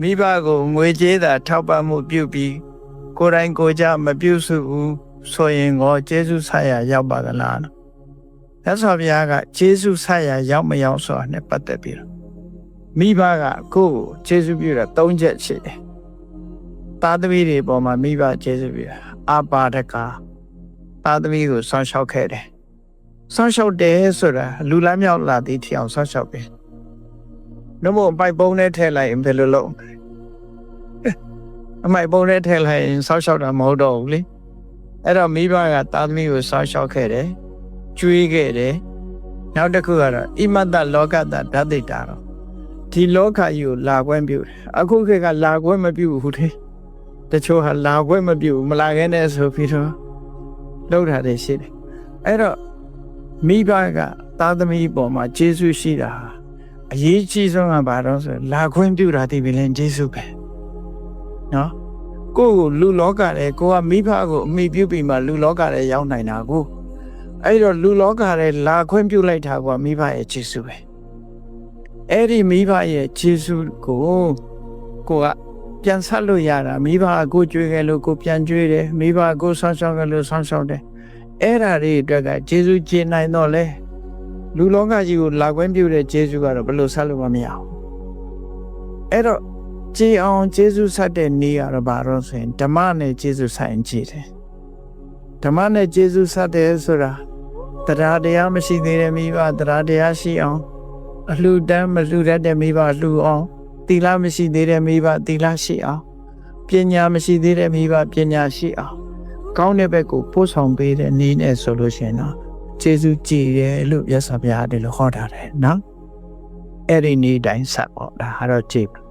မိဘကိုငွေကြေးသာ ထောက်ပံ့မှုပြုပြီးကိုယ်တိုင်ကိုယ်ကြမပြုစုဘူးဆိုရင်ကိုကျေးဇူးဆက်ရရောက်ပါကလားနော်။သက်စွာဘုရားကကျေးဇူးဆက်ရရောက်မရောက်ဆိုတာနဲ့ပတ်သက်ပြီးတော့မိဘကကိုယ့်ကိုကျေးဇူးပြုတာ၃ချက်ရှိတယ်။သားသမီးတွေပေါ်မှာမိဘကျေးဇူးပြုတာအပါဒကသားသမီးကိုဆောင်းလျှောက်ခဲ့တယ်။ဆောင်းလျှောက်တယ်ဆိုတာလူလမ်းမြောက်လာသည့်ထီအောင်ဆောင်းလျှောက်တယ်။ နှမို့ပိုက်ပုံးနဲ့ထည့်လိုက်ရင်ဘယ်လိုလုပ်မလဲ။အမိုက်ပုံးနဲ့ထည့်လိုက်ရင်ဆောင်းလျှောက်တာမဟုတ်တော့ဘူးလေ။အဲ့တော့မိဘကသားသမီးကိုဆောင်းလျှောက်ခဲ့တယ်။ကျွေးခဲ့တယ်။နောက်တစ်ခုကတော့ဣမတ္တလောကတဓာတ်တိတာတော့ဒီလောကကြီးကိုလာခွင့်ပြုတယ်။အခုခေတ်ကလာခွင့်မပြုဘူးလေ။တချို့ဟာလာခွင့်မပြုဘူးမလာခဲ့နဲ့ဆိုပြီးတော့လောက်တာတွေရှိတယ်။အဲ့တော့မိဘကသားသမီးပေါ်မှာကျေးဇူးရှိတာဟာ အရေးကြီးဆုံးကဘာတော့ဆိုလာခွင့်ပြုတာဒီပင်ကျေးဇူးပဲနော်ကိုယ့်ကိုလူလောကထဲကိုကမိဘကိုအမိပြုပြီးမှလူလောကထဲရောက်နိုင်တာကိုအဲ့တော့လူလောကထဲလာခွင့်ပြုလိုက်တာကမိဘရဲ့ကျေးဇူးပဲအဲ့ဒီမိဘရဲ့ကျေးဇူးကိုကိုကပြန်ဆက်လို့ရတာမိဘကကိုကြွေးခဲ့လို့ကိုပြန်ကြွေးတယ်မိဘကကိုဆောင်းဆောင်းခဲ့လို့ဆောင်းဆောင်းတယ်အဲ့ဓာတွေအတွက်ကကျေးဇူးကျင်နိုင်တော့လဲ လူလောကကြီးကိုလာခွင့်ပြုတဲ့ကျေးဇူးကတော့ဘယ်လိုဆက်လို့မမရအောင်အဲ့တော့ကြည်အောင်ကျေးဇူးဆက်တဲ့နေ့ကတော့ဘာလို့ဆိုရင်ဓမ္မနဲ့ကျေးဇူးဆိုင်ကြည့်တယ်ဓမ္မနဲ့ကျေးဇူးဆက်တယ်ဆိုတာတရားတရားမရှိသေးတဲ့မိဘတရားတရားရှိအောင်အလှူဒန်းမလှူတတ်တဲ့မိဘလှူအောင်သီလမရှိသေးတဲ့မိဘသီလရှိအောင်ပညာမရှိသေးတဲ့မိဘပညာရှိအောင်ကောင်းတဲ့ဘက်ကိုပို့ဆောင်ပေးတဲ့နည်းနဲ့ဆိုလို့ရှိရင်တော့ ကျေးဇူးကြည်တယ်လို့မြတ်စွာဘုရားဒီလိုဟောထားတယ်နော်အဲ့ဒီနေ့တိုင်းဆက်ပေါ့ဒါကတော့ကြည်ပါ